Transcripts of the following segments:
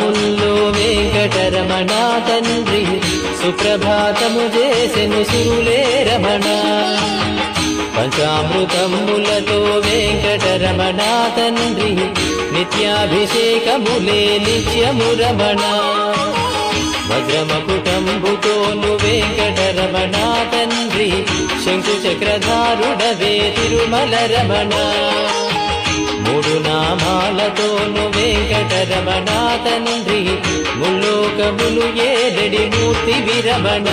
తెలవారుజాముల్లో వెంకటరమణ తండ్రి సుప్రభాతము చేసెను సురులే రమణ. పంచామృతములతో వెంకటరమణ తండ్రి నిత్యాభిషేకములే నిత్యము రమణ. వజ్రమకుటంబుతోను వెంకటరమణ తండ్రి శంకు చక్రధారుడవే తిరుమల రమణ. వెంకటరమణ తండ్రి ముల్లోకములు ఏడడి మూర్తి విరమణ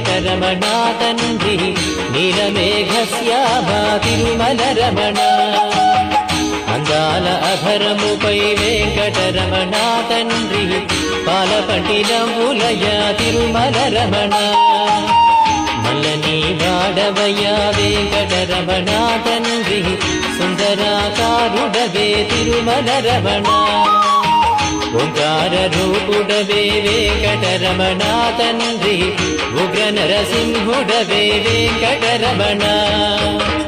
వెంకటరమణ తండ్రి నీలమేఘశ్యామా తిరుమల రమణ అందాల అధరముపై వెంకటరమణ తండ్రి పాలపట్టినములయ తిరుమల రమణ మల్లని వాడవయ్య వెంకటరమణ తండ్రి సుందరాకారుడవే తిరుమల రమణ ఓంకార రూపుడవే వెంకటరమణ తండ్రి ఉగ్ర నరసింహుడవే వెంకటరమణ వెంకటరమణ.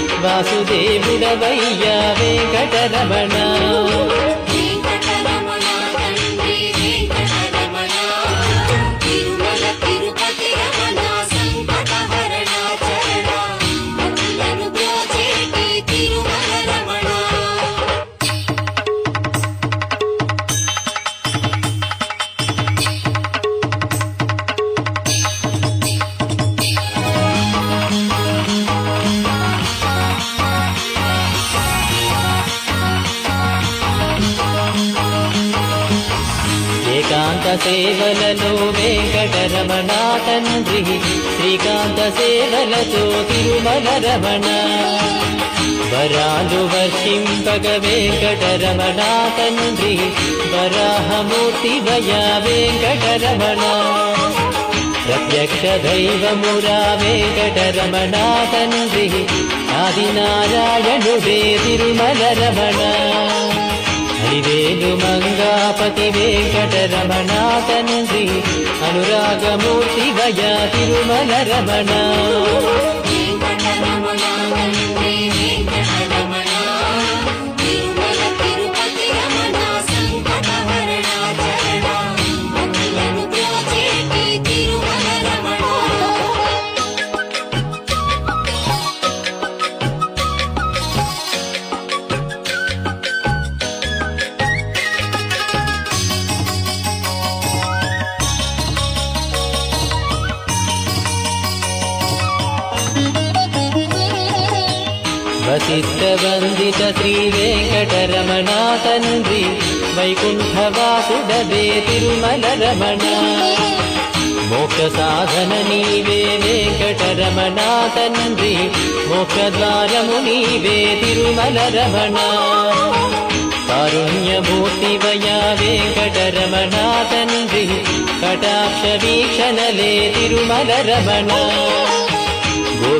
వాసుదేవుడవయ్యా వెంకటరమణ. శ్రీకాంత సేవలలో వెంకటరమణ తండ్రి శ్రీకాంత సేవలతో తిరుమల రమణ వరాలు వర్షింపగ వెంకటరమణ తండ్రి వరాహమూర్తి వయా వెంకటరమణ. ప్రత్యక్ష దైవమురా వెంకటరమణ తండ్రి ఆదినారాయణుడే తిరుమల రమణ హరివేలు మంగాపతి వెంకటరమణ తండ్రి అనురాగమూర్తి వయ తిరుమల రమణ వెంకటరమణ తండ్రి వైకుంఠవాసుడవే తిరుమల రమణ. మోక్ష సాధన నీవే వెంకటరమణ తండ్రి మోక్షద్వారము నీవే తిరుమల రమణ. కారుణ్యమూర్తి వయా వెంకటరమణ తండ్రి కటాక్ష వీక్షణలే తిరుమల రమణ.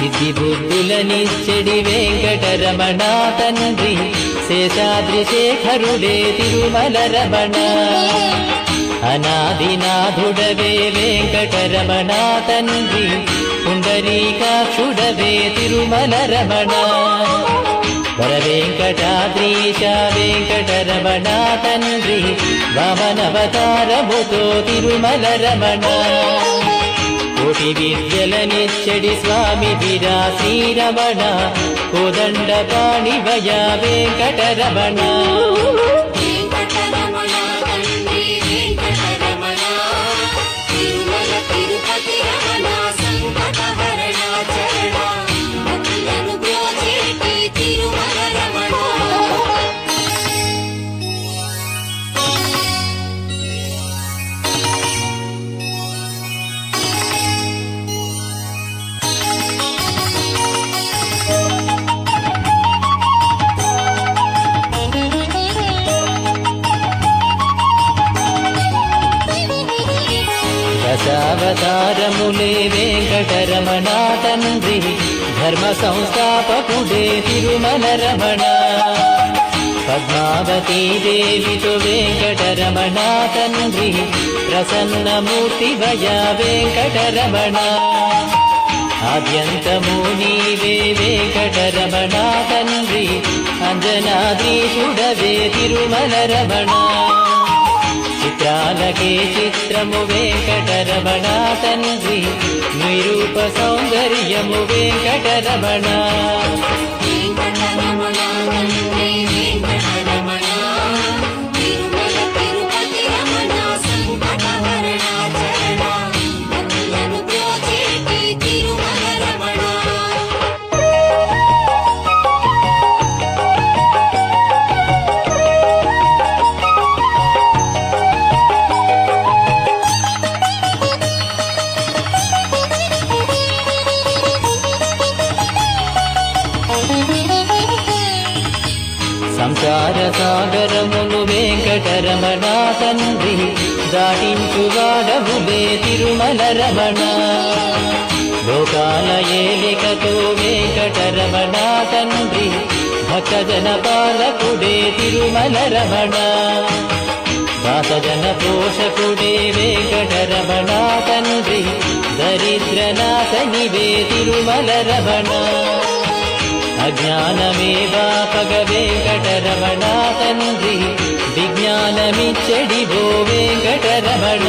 సిద్ధి బుద్ధులనిచ్చడి వెంకటరమణ తండ్రి శేషాద్రి శేఖరుడే తిరుమల రమణ అనాదినాథుడవే వెంకటరమణ తండ్రి పుండరీకాక్షుడవే తిరుమల రమణ వర వెంకటాద్రీశ వెంకటరమణ తండ్రి వామనవతారముతో తిరుమల రమణ కోటి విద్యలనిచ్చడి స్వామి విరా శ్రీరమణ కోదండ పాణివయ వెంకటరమణ వెంకటరమణ. పాదములే వెంకటరమణ తండ్రి ధర్మ సంస్థాపకుడే తిరుమల రమణ పద్మావతీ దేవితో వెంకటరమణ తండ్రి ప్రసన్నమూర్తి భయ వెంకటరమణ. ఆద్యంతము నీవే వెంకటరమణ తండ్రి అంజనాద్రీషుడవే తిరుమల రమణ చిత్రాలకే చిత్రము వెంకటరమణ తండ్రి నిరూప సౌందర్యము వెంకటరమణ. వెంకటరమణ. తిరుమల రమణ లోకాల ఏలికతో వెంకటరమణ తండ్రి భక్తజన పాలకుడే తిరుమల రమణ దాసజన పోషకుడే వెంకటరమణ తండ్రి దరిద్రనాథనివే తిరుమల రమణ అజ్ఞానమేవాపగ వెంకటరమణ తండ్రి విజ్ఞానమిచ్చడివో వెంకటరమణ.